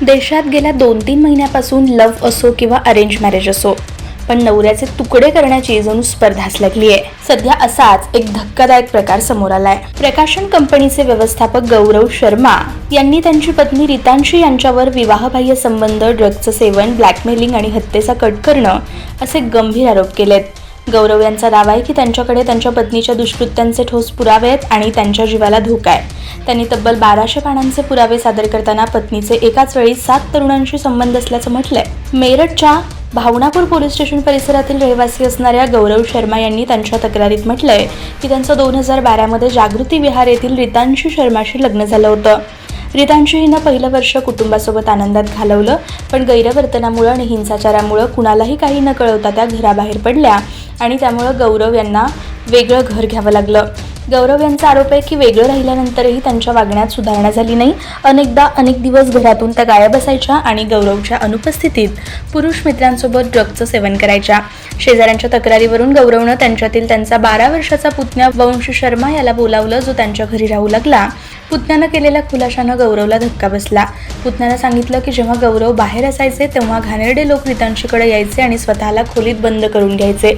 देशात गेल्या दोन तीन महिन्यापासून लव्ह असो किंवा अरेंज मॅरेज असो पण नवऱ्याचे तुकडे करण्याची जणू स्पर्धाच लागली आहे सध्या असाच एक धक्कादायक प्रकार समोर आलाय. प्रकाशन कंपनीचे व्यवस्थापक गौरव शर्मा यांनी त्यांची पत्नी रितांशी यांच्यावर विवाहबाह्य संबंध ड्रग्जचं सेवन ब्लॅकमेलिंग आणि हत्येचा कट करणं असे गंभीर आरोप केलेत. गौरव यांचा दावा आहे की त्यांच्याकडे त्यांच्या पत्नीच्या दुष्कृत्यांचे ठोस पुरावे आहेत आणि त्यांच्या जीवाला धोका आहे. त्यांनी तब्बल बाराशे पानांचे पुरावे सादर करताना पत्नीचे एकाच वेळी सात तरुणांशी संबंध असल्याचं म्हटलंय. मेरठच्या भावनापूर पोलीस स्टेशन परिसरातील रहिवासी असणाऱ्या गौरव शर्मा यांनी त्यांच्या तक्रारीत म्हटलंय की त्यांचं दोन हजार बारामध्ये जागृती विहार येथील रितांशी शर्माशी लग्न झालं होतं. रितांशी हिनं पहिलं वर्ष कुटुंबासोबत आनंदात घालवलं पण गैरवर्तनामुळं आणि हिंसाचारामुळं कुणालाही काही न कळवता त्या घराबाहेर पडल्या. आणि त्यामुळं गौरव यांना वेगळं घर घ्यावं लागलं. गौरव यांचा आरोप आहे की वेगळं राहिल्यानंतरही त्यांच्या वागण्यात सुधारणा झाली नाही. अनेकदा अनेक दिवस घरातून त्या गायब असायच्या आणि गौरवच्या अनुपस्थितीत पुरुष मित्रांसोबत ड्रगचं सेवन करायच्या. शेजाऱ्यांच्या तक्रारीवरून गौरवनं त्यांच्यातील त्यांचा बारा वर्षाचा पुतण्या वंश शर्मा याला बोलावलं जो त्यांच्या घरी राहू लागला. पुतण्यानं केलेल्या खुलाशानं गौरवला धक्का बसला. पुतण्यानं सांगितलं की जेव्हा गौरव बाहेर असायचे तेव्हा घाणेरडे लोक रितांशीकडे यायचे आणि स्वतःला खोलीत बंद करून घ्यायचे.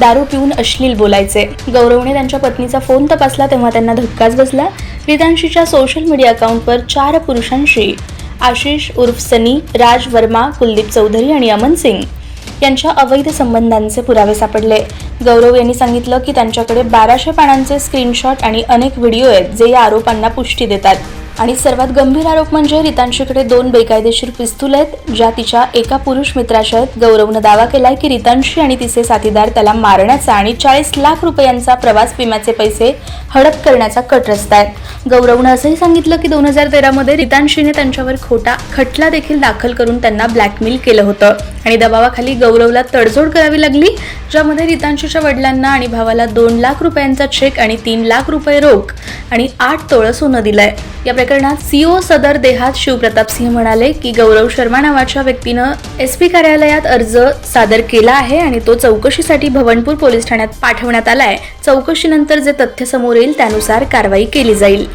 दारू पिऊन अश्लील बोलायचे. गौरवने त्यांच्या पत्नीचा फोन तपासला तेव्हा त्यांना धक्काच बसला. रितांशीच्या सोशल मीडिया अकाउंटवर चार पुरुषांशी आशिष उर्फ सनी राज वर्मा कुलदीप चौधरी आणि अमन सिंग यांच्या अवैध संबंधांचे पुरावे सापडले. गौरव यांनी सांगितलं की त्यांच्याकडे बाराशे पानांचे स्क्रीनशॉट आणि अनेक व्हिडिओ आहेत जे या आरोपांना पुष्टी देतात. आणि सर्वात गंभीर आरोप म्हणजे रितांशीकडे दोन बेकायदेशीर पिस्तूल आहेत ज्या तिच्या एका पुरुष मित्राच्या आहेत. गौरवनं दावा केलाय की रितांशी आणि तिचे साथीदार त्याला मारण्याचा आणि चाळीस लाख रुपयांचा प्रवास विम्याचे पैसे हडप करण्याचा कट रस्ता आहेत गौरवनं असंही सांगितलं की दोन हजार तेरामध्ये रितांशीने त्यांच्यावर खोटा खटला देखील दाखल करून त्यांना ब्लॅकमेल केलं होतं. आणि दबावाखाली गौरवला तडजोड करावी लागली ज्यामध्ये रितांशीच्या वडिलांना आणि भावाला दोन लाख रुपयांचा चेक आणि तीन लाख रुपये रोख आणि आठ तोळं सोनं दिलंय. या प्रकरणात सीओ सदर देहात शिवप्रताप सिंह म्हणाले की गौरव शर्मा नावाच्या व्यक्तीनं एस पी कार्यालयात अर्ज सादर केला आहे आणि तो चौकशीसाठी भवनपूर पोलीस ठाण्यात पाठवण्यात आलाय. चौकशीनंतर जे तथ्य समोर येईल त्यानुसार कारवाई केली जाईल.